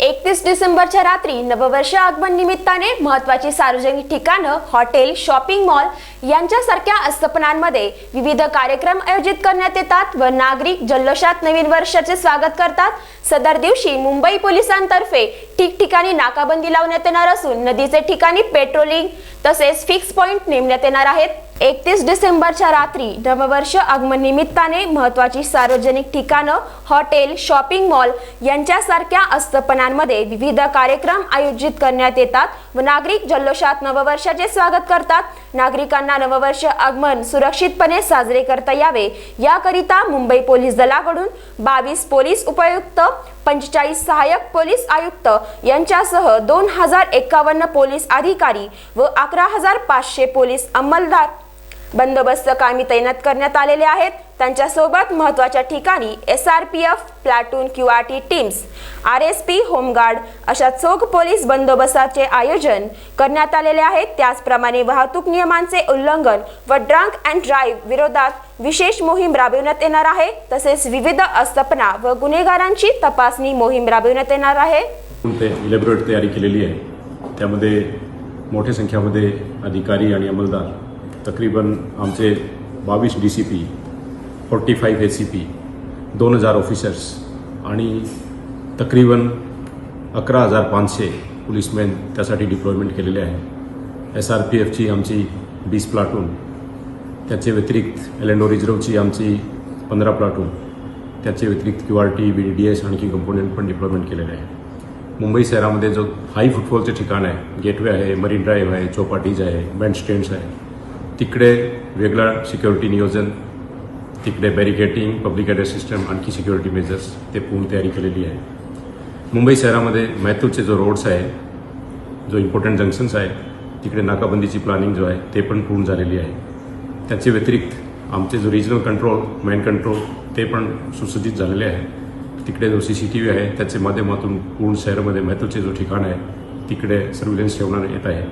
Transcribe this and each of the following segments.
एकतीस डिसेंबरच्या रात्री नववर्ष आगमन निमित्ताने महत्वाची सार्वजनिक ठिकाणं हॉटेल शॉपिंग मॉल यांच्यासारख्या आस्थापनांमध्ये विविध कार्यक्रम आयोजित करण्यात येतात व नागरिक जल्लोषात नवीन वर्षाचे स्वागत करतात. सदर दिवशी मुंबई पोलिसांतर्फे ठिकठिकाणी नाकाबंदी लावण्यात येणार असून नदीचे ठिकाणी पेट्रोलिंग तसेच फिक्स पॉइंट नेमण्यात येणार आहेत. एकतीस डिसेंबरच्या रात्री नववर्ष आगमन निमित्ताने महत्वाची सार्वजनिक ठिकाणं हॉटेल शॉपिंग मॉल यांच्यासारख्या आस्थापनांमध्ये विविध कार्यक्रम आयोजित करण्यात येतात व नागरिक जल्लोषात नववर्षाचे स्वागत करतात. नागरिकांना नववर्ष आगमन सुरक्षितपणे साजरे करता यावे. याकरिता मुंबई पोलीस दलाकडून बावीस पोलीस उपायुक्त पंचेचाळीस सहाय्यक पोलीस आयुक्त यांच्यासह दोन हजार एकावन्न पोलीस अधिकारी व अकरा हजार पाचशे पोलीस अंमलदार बंदोबस्त कामी तैनात करण्यात आलेले आहेत. त्यांच्यासोबत महत्त्वाच्या ठिकाणी S R P F platoon Q R T teams R S P home guard अशा चोख पोलीस बंदोबस्ताचे आयोजन करण्यात आलेले आहेत. त्याचप्रमाणे वाहतूक नियमांचे उल्लंघन व ड्रंक अँड ड्राईव्ह विरोधात विशेष मोहीम राबविण्यात येणार आहे. तसेच विविध आस्थापना व गुन्हेगारांची तपासणी मोहीम राबविण्यात येणार आहे. इलेबोरेट तयारी केलेली आहे. त्यामध्ये मोठ्या संख्यामध्ये अधिकारी आणि अंमलदार तकरीबन आमचे बावीस D C P forty five A C P दोन हजार ऑफिसर्स आणि तकरीबन अकरा हजार पाचशे पोलीसमॅन त्यासाठी डिप्लॉयमेंट केलेले आहे. एस आर पी एफची आमची वीस प्लाटून त्याचे व्यतिरिक्त एलेंडो रिझर्वची आमची पंधरा प्लाटून त्याचे व्यतिरिक्त Q R T B D D S आणखी कंपोनेंट पण डिप्लॉयमेंट केलेले आहे. मुंबई शहरामध्ये जो हाय फुटबॉलचे ठिकाण आहे गेटवे आहे मरीन ड्राईव्ह आहे चौपाटीज आहे बँड स्टँड्स आहे. तिकडे वेगळा सिक्युरिटी नियोजन तिकडे बॅरिकेटिंग पब्लिक ॲड्रेस सिस्टम आणखी सिक्युरिटी मेजर्स ते पूर्ण तयारी केलेली आहे. मुंबई शहरामध्ये महत्त्वचे जो रोड्स आहे जो इम्पॉर्टंट जंक्शन्स आहे तिकडे नाकाबंदीची प्लॅनिंग जो आहे ते पण पूर्ण झालेली आहे. त्याचे व्यतिरिक्त आमचे जो रिजनल कंट्रोल मॅन कंट्रोल ते पण सुसज्जित झालेले आहे. तिकडे जो सी सी टी व्ही आहे त्याच्या माध्यमातून पूर्ण शहरामध्ये महत्त्वाचे जो ठिकाण आहे तिकडे सर्व्हिलन्स ठेवण्यात येत आहे.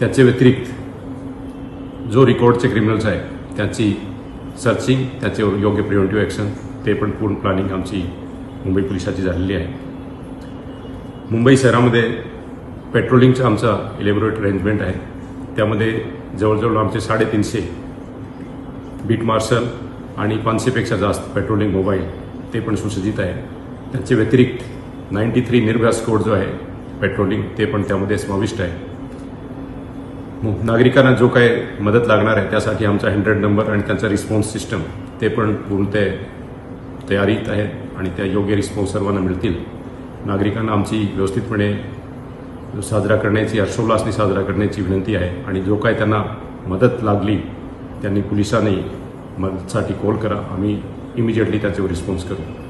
त्याचे व्यतिरिक्त जो रिकॉर्डचे क्रिमिनल्स आहे त्याची सर्चिंग त्याचे योग्य प्रिव्हेंटिव्ह ॲक्शन ते पण पूर्ण प्लॅनिंग आमची मुंबई पोलिसाची झालेली आहे. मुंबई शहरामध्ये पेट्रोलिंगचा आमचा इलेबोरेट अरेंजमेंट आहे. त्यामध्ये जवळजवळ आमचे साडेतीनशे बीट मार्शल आणि पाचशेपेक्षा जास्त पेट्रोलिंग मोबाईल ते पण सुसज्जित आहे. त्याचे व्यतिरिक्त नाईन्टी थ्री निर्भया स्कोड जो आहे पेट्रोलिंग ते पण त्यामध्ये समाविष्ट आहे. हो. नागरिकांना जो काय मदत लागणार आहे त्यासाठी आमचा हंड्रेड नंबर आणि त्यांचा रिस्पॉन्स सिस्टम ते पण पूर्णते तयारीत आहेत आणि त्या योग्य रिस्पॉन्स सर्वांना मिळतील. नागरिकांना आमची व्यवस्थितपणे साजरा करण्याची हर्षोल्लासने साजरा करण्याची विनंती आहे आणि जो काय त्यांना मदत लागली त्यांनी पोलिसांनी मदतसाठी कॉल करा. आम्ही इमिजिएटली त्याच्यावर रिस्पॉन्स करू.